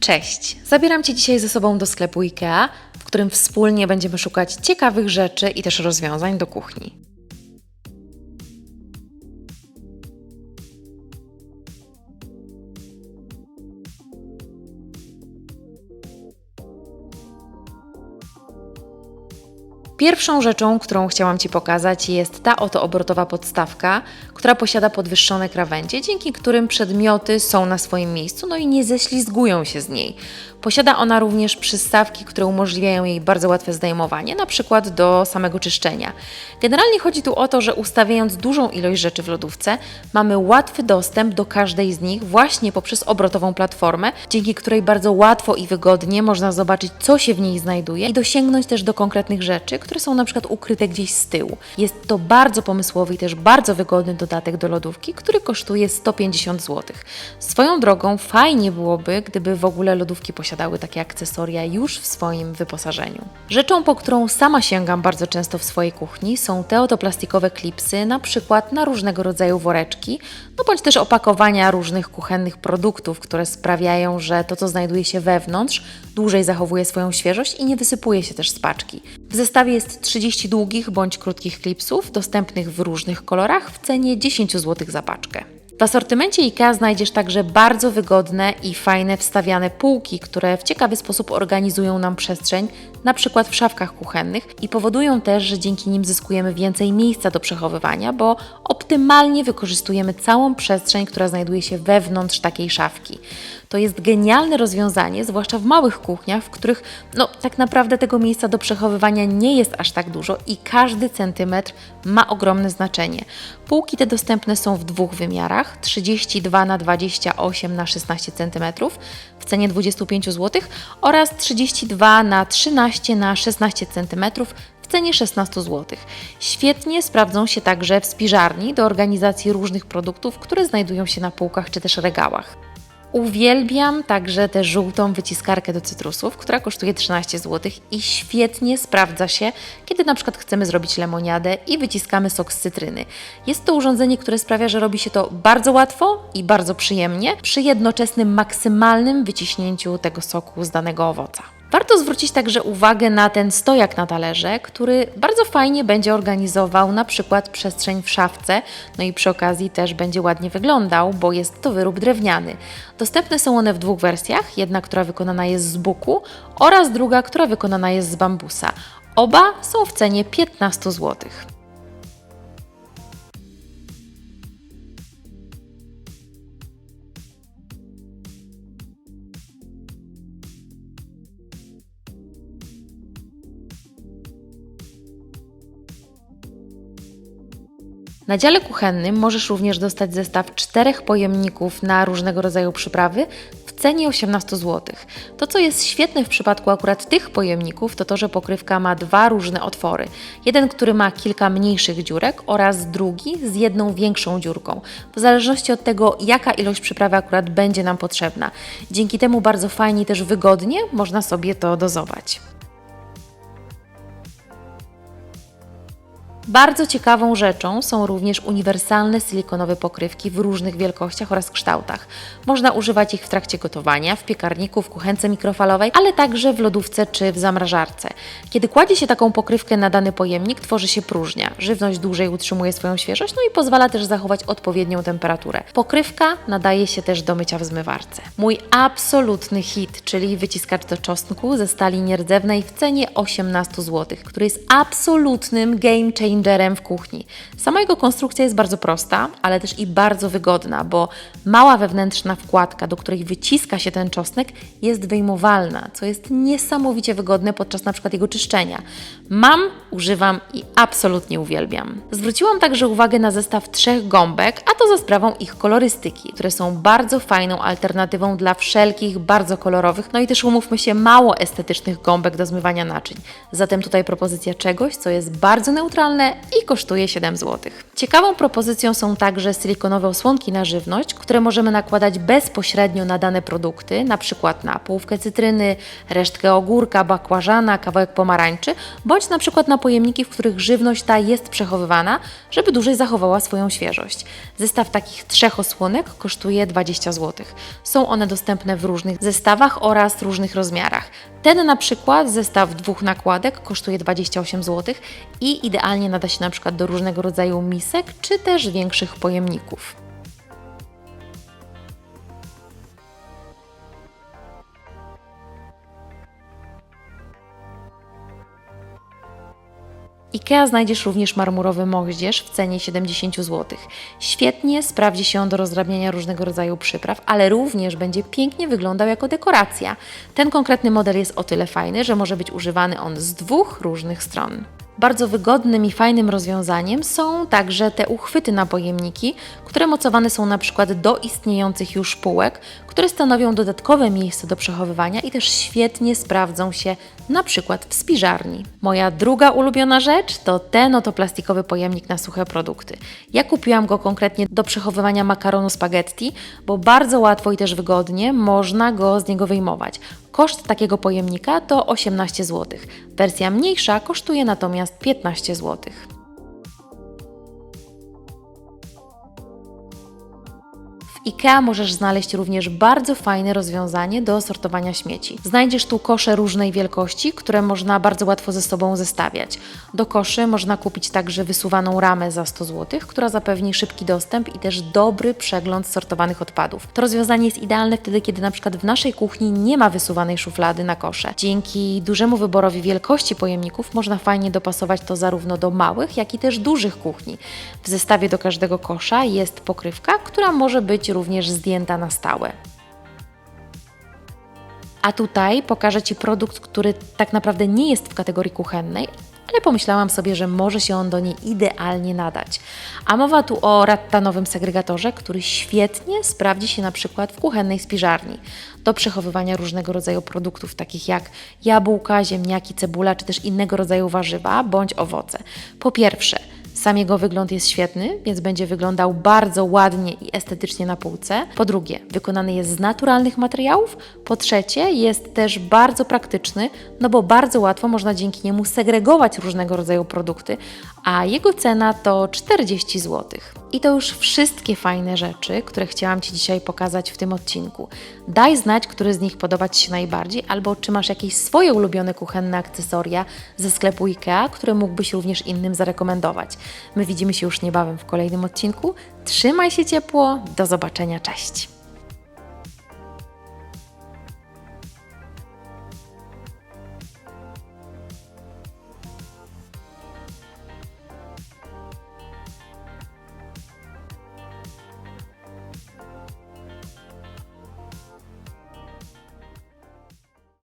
Cześć! Zabieram Cię dzisiaj ze sobą do sklepu IKEA, w którym wspólnie będziemy szukać ciekawych rzeczy i też rozwiązań do kuchni. Pierwszą rzeczą, którą chciałam Ci pokazać, jest ta oto obrotowa podstawka, która posiada podwyższone krawędzie, dzięki którym przedmioty są na swoim miejscu, no i nie ześlizgują się z niej. Posiada ona również przystawki, które umożliwiają jej bardzo łatwe zdejmowanie, na przykład do samego czyszczenia. Generalnie chodzi tu o to, że ustawiając dużą ilość rzeczy w lodówce, mamy łatwy dostęp do każdej z nich właśnie poprzez obrotową platformę, dzięki której bardzo łatwo i wygodnie można zobaczyć, co się w niej znajduje i dosięgnąć też do konkretnych rzeczy, które są na przykład ukryte gdzieś z tyłu. Jest to bardzo pomysłowy i też bardzo wygodny dodatek do lodówki, który kosztuje 150 zł. Swoją drogą fajnie byłoby, gdyby w ogóle lodówki posiadały takie akcesoria już w swoim wyposażeniu. Rzeczą, po którą sama sięgam bardzo często w swojej kuchni są te oto plastikowe klipsy, na przykład na różnego rodzaju woreczki, no bądź też opakowania różnych kuchennych produktów, które sprawiają, że to, co znajduje się wewnątrz, dłużej zachowuje swoją świeżość i nie wysypuje się też z paczki. W zestawie jest 30 długich bądź krótkich klipsów, dostępnych w różnych kolorach w cenie 10 zł za paczkę. W asortymencie IKEA znajdziesz także bardzo wygodne i fajne wstawiane półki, które w ciekawy sposób organizują nam przestrzeń, na przykład w szafkach kuchennych i powodują też, że dzięki nim zyskujemy więcej miejsca do przechowywania, bo optymalnie wykorzystujemy całą przestrzeń, która znajduje się wewnątrz takiej szafki. To jest genialne rozwiązanie, zwłaszcza w małych kuchniach, w których no, tak naprawdę tego miejsca do przechowywania nie jest aż tak dużo i każdy centymetr ma ogromne znaczenie. Półki te dostępne są w dwóch wymiarach: 32 na 28 na 16 cm w cenie 25 zł oraz 32 na 13 na 16 cm w cenie 16 zł. Świetnie sprawdzą się także w spiżarni do organizacji różnych produktów, które znajdują się na półkach czy też regałach. Uwielbiam także tę żółtą wyciskarkę do cytrusów, która kosztuje 13 zł i świetnie sprawdza się, kiedy na przykład chcemy zrobić lemoniadę i wyciskamy sok z cytryny. Jest to urządzenie, które sprawia, że robi się to bardzo łatwo i bardzo przyjemnie, przy jednoczesnym maksymalnym wyciśnięciu tego soku z danego owoca. Warto zwrócić także uwagę na ten stojak na talerze, który bardzo fajnie będzie organizował na przykład przestrzeń w szafce, no i przy okazji też będzie ładnie wyglądał, bo jest to wyrób drewniany. Dostępne są one w dwóch wersjach, jedna, która wykonana jest z buku oraz druga, która wykonana jest z bambusa. Oba są w cenie 15 zł. Na dziale kuchennym możesz również dostać zestaw czterech pojemników na różnego rodzaju przyprawy w cenie 18 zł. To, co jest świetne w przypadku akurat tych pojemników, to to, że pokrywka ma dwa różne otwory. Jeden, który ma kilka mniejszych dziurek oraz drugi z jedną większą dziurką, w zależności od tego, jaka ilość przyprawy akurat będzie nam potrzebna. Dzięki temu bardzo fajnie też wygodnie można sobie to dozować. Bardzo ciekawą rzeczą są również uniwersalne silikonowe pokrywki w różnych wielkościach oraz kształtach. Można używać ich w trakcie gotowania, w piekarniku, w kuchence mikrofalowej, ale także w lodówce czy w zamrażarce. Kiedy kładzie się taką pokrywkę na dany pojemnik, tworzy się próżnia. Żywność dłużej utrzymuje swoją świeżość, no i pozwala też zachować odpowiednią temperaturę. Pokrywka nadaje się też do mycia w zmywarce. Mój absolutny hit, czyli wyciskacz do czosnku ze stali nierdzewnej w cenie 18 zł, który jest absolutnym game changerem changerem w kuchni. Sama jego konstrukcja jest bardzo prosta, ale też i bardzo wygodna, bo mała wewnętrzna wkładka, do której wyciska się ten czosnek, jest wyjmowalna, co jest niesamowicie wygodne podczas na przykład jego czyszczenia. Mam, używam i absolutnie uwielbiam. Zwróciłam także uwagę na zestaw trzech gąbek, a to za sprawą ich kolorystyki, które są bardzo fajną alternatywą dla wszelkich bardzo kolorowych, no i też umówmy się, mało estetycznych gąbek do zmywania naczyń. Zatem tutaj propozycja czegoś, co jest bardzo neutralne normalne i kosztuje 7 zł. Ciekawą propozycją są także silikonowe osłonki na żywność, które możemy nakładać bezpośrednio na dane produkty, na przykład na połówkę cytryny, resztkę ogórka, bakłażana, kawałek pomarańczy, bądź na przykład na pojemniki, w których żywność ta jest przechowywana, żeby dłużej zachowała swoją świeżość. Zestaw takich trzech osłonek kosztuje 20 zł. Są one dostępne w różnych zestawach oraz różnych rozmiarach. Ten na przykład, zestaw dwóch nakładek, kosztuje 28 zł i idealnie nada się na przykład do różnego rodzaju misek czy też większych pojemników. IKEA znajdziesz również marmurowy moździerz w cenie 70 zł. Świetnie sprawdzi się on do rozdrabniania różnego rodzaju przypraw, ale również będzie pięknie wyglądał jako dekoracja. Ten konkretny model jest o tyle fajny, że może być używany on z dwóch różnych stron. Bardzo wygodnym i fajnym rozwiązaniem są także te uchwyty na pojemniki, które mocowane są na przykład do istniejących już półek, które stanowią dodatkowe miejsce do przechowywania i też świetnie sprawdzą się na przykład w spiżarni. Moja druga ulubiona rzecz to ten oto plastikowy pojemnik na suche produkty. Ja kupiłam go konkretnie do przechowywania makaronu spaghetti, bo bardzo łatwo i też wygodnie można go z niego wyjmować. Koszt takiego pojemnika to 18 zł. Wersja mniejsza kosztuje natomiast 15 zł. IKEA możesz znaleźć również bardzo fajne rozwiązanie do sortowania śmieci. Znajdziesz tu kosze różnej wielkości, które można bardzo łatwo ze sobą zestawiać. Do koszy można kupić także wysuwaną ramę za 100 zł, która zapewni szybki dostęp i też dobry przegląd sortowanych odpadów. To rozwiązanie jest idealne wtedy, kiedy na przykład w naszej kuchni nie ma wysuwanej szuflady na kosze. Dzięki dużemu wyborowi wielkości pojemników można fajnie dopasować to zarówno do małych, jak i też dużych kuchni. W zestawie do każdego kosza jest pokrywka, która może być również zdjęta na stałe. A tutaj pokażę Ci produkt, który tak naprawdę nie jest w kategorii kuchennej, ale pomyślałam sobie, że może się on do niej idealnie nadać. A mowa tu o rattanowym segregatorze, który świetnie sprawdzi się na przykład w kuchennej spiżarni do przechowywania różnego rodzaju produktów, takich jak jabłka, ziemniaki, cebula, czy też innego rodzaju warzywa bądź owoce. Po pierwsze, sam jego wygląd jest świetny, więc będzie wyglądał bardzo ładnie i estetycznie na półce. Po drugie, wykonany jest z naturalnych materiałów. Po trzecie, jest też bardzo praktyczny, no bo bardzo łatwo można dzięki niemu segregować różnego rodzaju produkty, a jego cena to 40 zł. I to już wszystkie fajne rzeczy, które chciałam Ci dzisiaj pokazać w tym odcinku. Daj znać, który z nich podoba Ci się najbardziej, albo czy masz jakieś swoje ulubione kuchenne akcesoria ze sklepu IKEA, które mógłbyś również innym zarekomendować. My widzimy się już niebawem w kolejnym odcinku. Trzymaj się ciepło, do zobaczenia, cześć!